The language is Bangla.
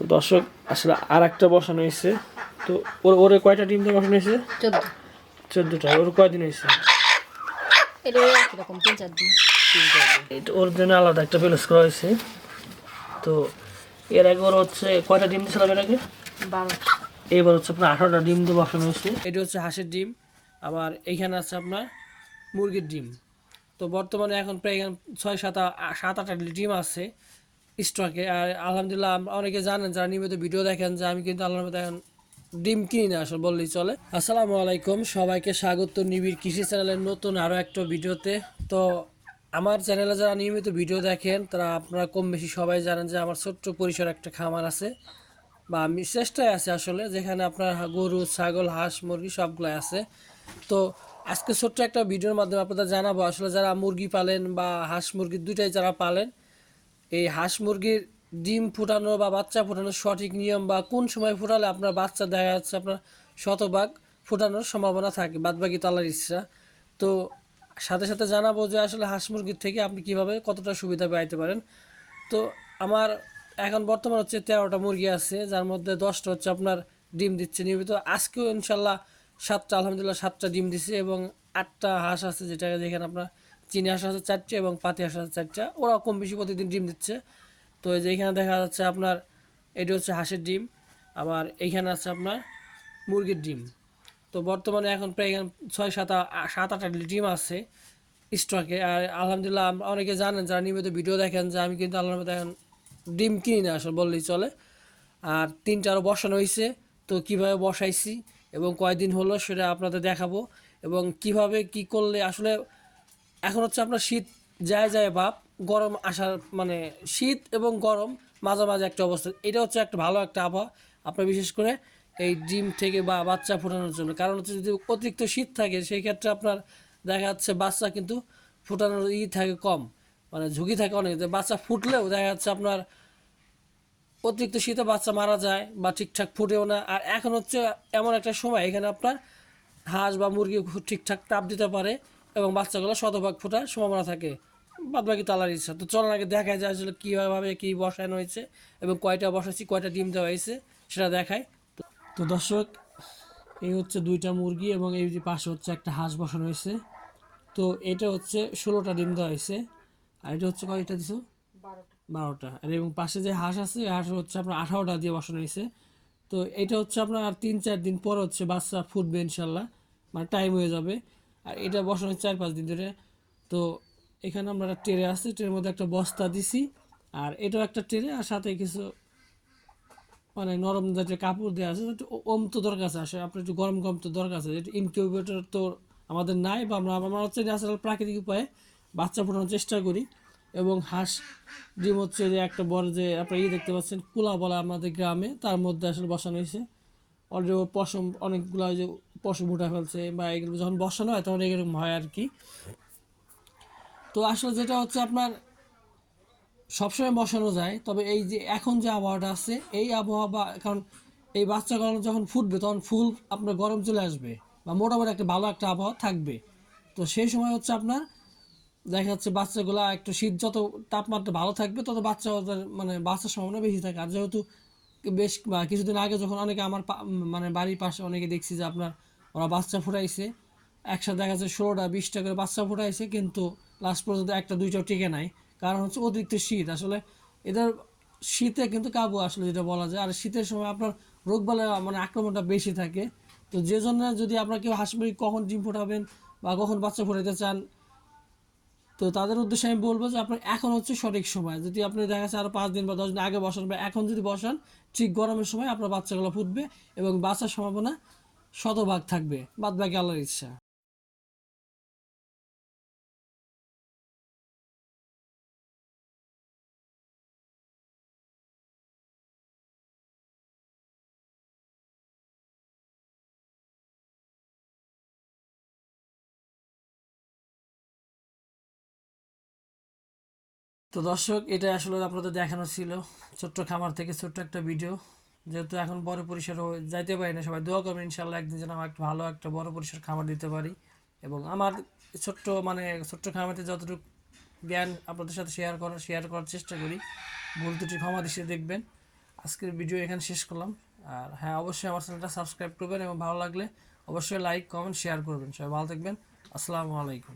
তো দর্শক আসলে আর একটা বসানো হয়েছে। তো ওর ওরে কয়টা ডিম দিয়ে বসানো হয়েছে? চোদ্দ। চোদ্দোটা ওর কয়দিন হয়েছে? ওর জন্য আলাদা একটা প্যালেস করা হয়েছে। তো এর আগে ওর হচ্ছে কয়টা ডিম দিয়েছিলাম এর আগে? এবার হচ্ছে আপনার আঠারোটা ডিম দিয়ে বসানো হয়েছে। এটা হচ্ছে হাঁসের ডিম আবার এইখানে আছে আপনার মুরগির ডিম। তো বর্তমানে এখন প্রায় এখানে ছয় সাত সাত আটটা ডিম আছে। স্টকে, আর আলহামদুলিল্লাহ অনেকে জানেন, যারা নিয়মিত ভিডিও দেখেন যে আমি কিন্তু আল্লাহর মতো এখন ডিম কিনি না আসলে বললেই চলে। আসসালামু আলাইকুম, সবাইকে স্বাগত নিবিড় কৃষি চ্যানেলের নতুন আরও একটা ভিডিওতে। তো আমার চ্যানেলে যারা নিয়মিত ভিডিও দেখেন, তারা আপনারা কম বেশি সবাই জানেন যে আমার ছোট্ট পরিসর একটা খামার আছে, বা আমি চেষ্টায় আছে আসলে, যেখানে আপনার গরু, ছাগল, হাঁস, মুরগি সবগুলাই আছে। তো আজকে ছোট্ট একটা ভিডিওর মাধ্যমে আপনাদের জানাব, আসলে যারা মুরগি পালেন বা হাঁস মুরগি দুইটাই যারা পালেন এই হাঁস মুরগির ডিম ফুটানো বা বাচ্চা ফুটানোর সঠিক নিয়ম বা কোন সময় ফুটালে আপনার বাচ্চা দেখা যাচ্ছে আপনার শতভাগ ফুটানোর সম্ভাবনা থাকে, বাদবাকি তালার ইচ্ছা। তো সাথে সাথে জানাব যে আসলে হাঁস মুরগির থেকে আপনি কীভাবে কতটা সুবিধা পাইতে পারেন। তো আমার এখন বর্তমান হচ্ছে তেরোটা মুরগি আছে, যার মধ্যে দশটা হচ্ছে আপনার ডিম দিচ্ছে। নিয়মিত আজকেও ইনশাল্লাহ সাতটা, আলহামদুলিল্লাহ সাতটা ডিম দিচ্ছে এবং আটটা হাঁস আছে যেটা যেখানে আপনার চিনি হাঁস আছে চারটে এবং পাতি হাঁস আছে চারটা। ওরা কম বেশি প্রতিদিন ডিম দিচ্ছে। তো এই যে এখানে দেখা যাচ্ছে আপনার, এটি হচ্ছে হাঁসের ডিম, আবার এইখানে আছে আপনার মুরগির ডিম। তো বর্তমানে এখন প্রায় এখানে ছয়, সাত সাত আটটা ডিম আছে স্টকে। আর আলহামদুলিল্লাহ অনেকে জানেন, যারা নিয়মিত ভিডিও দেখেন যে আমি কিন্তু আল্লাহর মতো এখন ডিম কিনি না আসলে বললেই চলে। আর তিনটা আরও বসানো হয়েছে, তো কীভাবে বসাইছি এবং কয়দিন হলো সেটা আপনাদের দেখাবো। এবং কীভাবে কি করলে আসলে এখন হচ্ছে আপনার শীত যায় যায় বাপ গরম আসার মানে শীত এবং গরম মাঝামাঝি একটা অবস্থা। এটা হচ্ছে একটা ভালো একটা আবহাওয়া। আপনার বিশেষ করে এই ডিম থেকে বা বাচ্চা ফোটানোর জন্য। কারণ হচ্ছে যদি অতিরিক্ত শীত থাকে, সেই ক্ষেত্রে আপনার দেখা যাচ্ছে বাচ্চা কিন্তু ফোটানোর ই থাকে কম মানে ঝুঁকি থাকে অনেক। বাচ্চা ফুটলেও দেখা যাচ্ছে আপনার অতিরিক্ত শীতে বাচ্চা মারা যায় বা ঠিকঠাক ফুটেও না। আর এখন হচ্ছে এমন একটা সময়, এখানে আপনার হাঁস বা মুরগি ঠিকঠাক তাপ দিতে পারে। এবং বাচ্চাগুলো শতভাগ ফোটার সম্ভাবনা থাকে। বাদ বাকি তালার ইচ্ছা। তো চলার আগে দেখায় যে আসলে কীভাবে কী বসানো হয়েছে এবং কয়টা বসাচ্ছি কয়টা ডিম দেওয়া হয়েছে সেটা দেখায় তো- দর্শক এই হচ্ছে দুইটা মুরগি এবং এই যে পাশে হচ্ছে একটা হাঁস বসানো হয়েছে। তো এটা হচ্ছে ষোলোটা ডিম দেওয়া হয়েছে। আর এটা হচ্ছে কয়টা দিছো? বারোটা। আর এবং পাশে যে হাঁস আছে হাঁস হচ্ছে আপনার আঠারোটা দিয়ে বসানো হয়েছে। তো এটা হচ্ছে আপনার আর তিন চার দিন পর হচ্ছে বাচ্চা ফুটবে ইনশাল্লাহ। মানে টাইম হয়ে যাবে। আর এটা বসানো চার পাঁচ দিন ধরে। তো এখানে আমরা একটা ট্রে আছে, ট্রের মধ্যে একটা বস্তা দিছি, আর এটাও একটা ট্রে, আর সাথে কিছু মানে নরম জাতীয় কাপড় দেওয়া আছে, একটু ওম তো দরকার আছে, আসলে আপনার একটু গরম গরম তো দরকার আছে ইনকিউবেটর তো আমাদের নাই, বা আমরা আমরা হচ্ছে ন্যাচারাল প্রাকৃতিক উপায়ে বাচ্চা ফোটানোর চেষ্টা করি, এবং হাঁস, ডিম হচ্ছে যে একটা বড় যে আপনার ইয়ে দেখতে পাচ্ছেন কুলা বলা আমাদের গ্রামে, তার মধ্যে আসলে বসানো হয়েছে। অলরেডি পশম অনেকগুলো যে পশম উঠা ফেলছে বা এগুলো যখন বসানো হয় তখন এরকম হয় আর কি। তো আসলে যেটা হচ্ছে আপনার সবসময় বসানো যায়, তবে এই যে এখন যে আবহাওয়াটা আছে, এই আবহাওয়া বা, কারণ এই বাচ্চাগুলো যখন ফুটবে তখন ফুল আপনার গরম চলে আসবে বা মোটামুটি একটা ভালো একটা আবহাওয়া থাকবে। তো সেই সময় হচ্ছে আপনার দেখা যাচ্ছে বাচ্চাগুলো একটু শীত যত তাপমাত্রা ভালো থাকবে তত বাচ্চা মানে বাচ্চার সম্ভাবনা বেশি থাকে। আর যেহেতু বেশ কিছুদিন আগে যখন অনেকে আমার মানে বাড়ির পাশে অনেকে দেখছি যে আপনার ওরা বাচ্চা ফুটাইছে। একসাথে দেখা যাচ্ছে ষোলোটা, বিশটা করে বাচ্চা ফুটাইছে, কিন্তু লাস্ট পর্যন্ত একটা, দুইটাও টিকে নাই। কারণ হচ্ছে অতিরিক্ত শীত। আসলে এদের শীতে কিন্তু কাবু আসলে যেটা বলা যায়। আর শীতের সময় আপনার রোগবালাই মানে আক্রমণটা বেশি থাকে। তো যে জন্য যদি আপনার কেউ হাঁস মুরগি কখন ডিম ফোটাবেন বা কখন বাচ্চা ফোটাতে চান, তো তাদের উদ্দেশ্যে আমি বলব যে আপনার এখন হচ্ছে সঠিক সময়। যদি আপনি দেখা যাচ্ছে আরও পাঁচ দিন বা দশ দিন আগে বসান বা এখন যদি বসান, ঠিক গরমের সময় আপনার বাচ্চাগুলো ফুটবে এবং বাচ্চার সম্ভাবনা শতভাগ থাকবে, বাদ বাকি আল্লাহর ইচ্ছা। তো দর্শক এটা আসলে আপনাদের দেখানো ছিল ছোট্ট খামার থেকে ছোট্ট একটা ভিডিও যেহেতু এখন বড় পরিসরে যাইতে পারি না, সবাই দোয়া করবেন ইনশাল্লাহ একদিন যেন আমার একটা ভালো একটা বড় পরিসর খামার দিতে পারি। এবং আমার ছোট্ট মানে ছোট্ট খামারতে যতটুকু জ্ঞান আপনাদের সাথে শেয়ার করার শেয়ার করার চেষ্টা করি, ভুল ত্রুটি ক্ষমা দৃষ্টিতে দেখবেন। আজকের ভিডিও এখানে শেষ করলাম। আর হ্যাঁ অবশ্যই আমার চ্যানেলটা সাবস্ক্রাইব করবেন এবং ভালো লাগলে অবশ্যই লাইক কমেন্ট শেয়ার করবেন। সবাই ভালো থাকবেন। আসসালামু আলাইকুম।